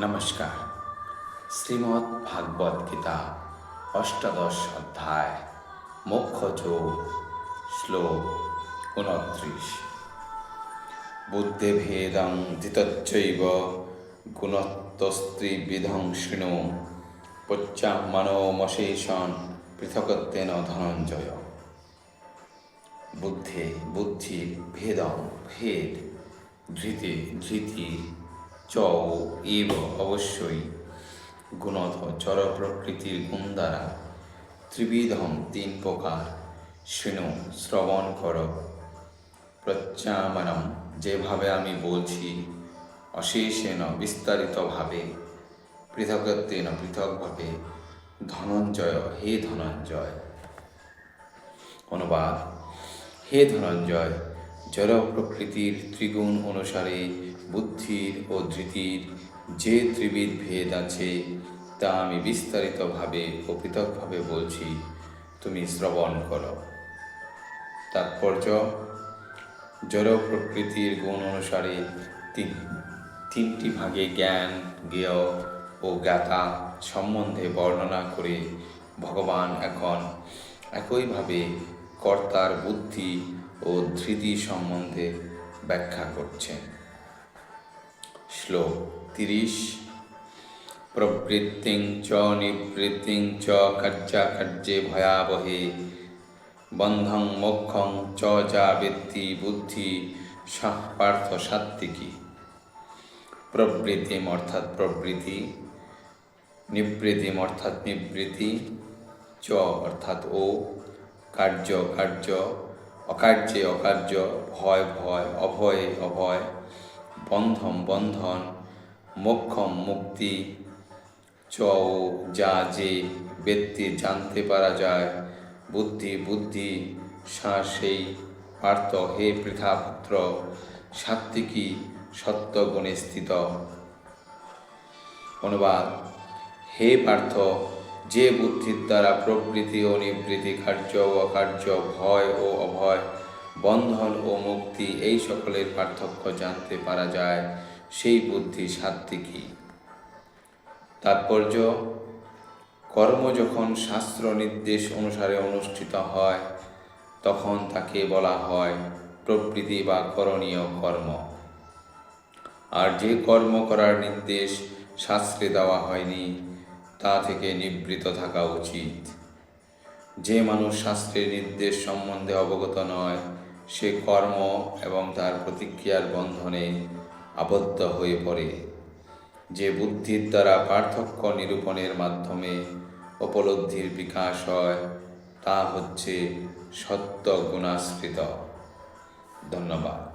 নমস্কার। শ্রীমৎ ভাগবত গীতা, অষ্টাদশ অধ্যায় মোক্ষ যোগ শ্লোক উনত্রিশ বুদ্ধে ভেদং গুণত্বস্ত্রীবিধং শৃণু পশ্চামনোমশেষণ পৃথকত্বেন ধনঞ্জয়। বুদ্ধে বুদ্ধির ভেদং, ভেদ, ধৃতি ধৃতি চ অবশ্যই গুণত চর প্রকৃতির গুণ দ্বারা ত্রিবিধম তিন প্রকার। শৃণু, শ্রবণ কর। প্রচ্যামনম যেভাবে আমি বলছি, অশেষেন বিস্তারিতভাবে, পৃথকত্বেন পৃথকভাবে, ধনঞ্জয়, হে ধনঞ্জয়। অনুবাদ, হে ধনঞ্জয় জড় প্রকৃতির ত্রিগুণ অনুসারে বুদ্ধির ও ধৃতির যে ত্রিবিধ ভেদ আছে, তা আমি বিস্তারিতভাবে ও পৃথকভাবে বলছি। তুমি শ্রবণ করো। তাৎপর্য জড় প্রকৃতির গুণ অনুসারে তিন তিনটি ভাগে জ্ঞান, জ্ঞেয় ও জ্ঞাতা সম্বন্ধে বর্ণনা করে ভগবান এখন একইভাবে কর্তার বুদ্ধি ও ধৃতি সম্বন্ধে ব্যাখ্যা করছেন। শ্লোক তিরিশ প্রবৃত্তিং চ নিবৃত্তিং চ কার্যাকার্যে ভয়াবহে বন্ধং মোক্ষং চ যা বৃত্তি বুদ্ধি সাহ পার্থ সাত্বিকী প্রবৃত্তিম অর্থাৎ প্রবৃত্তি নিবৃত্তিম অর্থাৎ নিবৃত্তি চ অর্থাৎ ও কার্য কার্য অকার্যে অকার্য ভয় ভয় অভয়ে অভয় বন্ধম বন্ধন, মোক্ষম মুক্তি। চ যা যে ব্যক্তি জানতে পারা যায়, বুদ্ধি বুদ্ধি, সা সেই পার্থ হে পৃথাপুত্র সাত্বিকী সত্যগুণে স্থিত? অনুবাদ, হে পার্থ, যে বুদ্ধির দ্বারা প্রকৃতি ও নিবৃত্তি কার্য অকার্য, ভয় ও অভয় বন্ধন ও মুক্তি, এই সকলের পার্থক্য জানতে পারা যায়। সেই বুদ্ধি সাত্বিকী তাৎপর্য, কর্ম যখন শাস্ত্র নির্দেশ অনুসারে অনুষ্ঠিত হয়, তখন তাকে বলা হয় প্রবৃত্তি বা করণীয় কর্ম। আর যে কর্ম করার নির্দেশ শাস্ত্রে দেওয়া হয়নি, তা থেকে নিবৃত থাকা উচিত। যে মানুষ শাস্ত্রের নির্দেশ সম্বন্ধে অবগত নয়, সে কর্ম এবং তার প্রতিক্রিয়ার বন্ধনে আবদ্ধ হয়ে পড়ে। যে বুদ্ধির দ্বারা পার্থক্য নিরূপণের মাধ্যমে উপলব্ধির বিকাশ হয়, তা হচ্ছে সত্য গুণাশ্রিত ধন্যবাদ।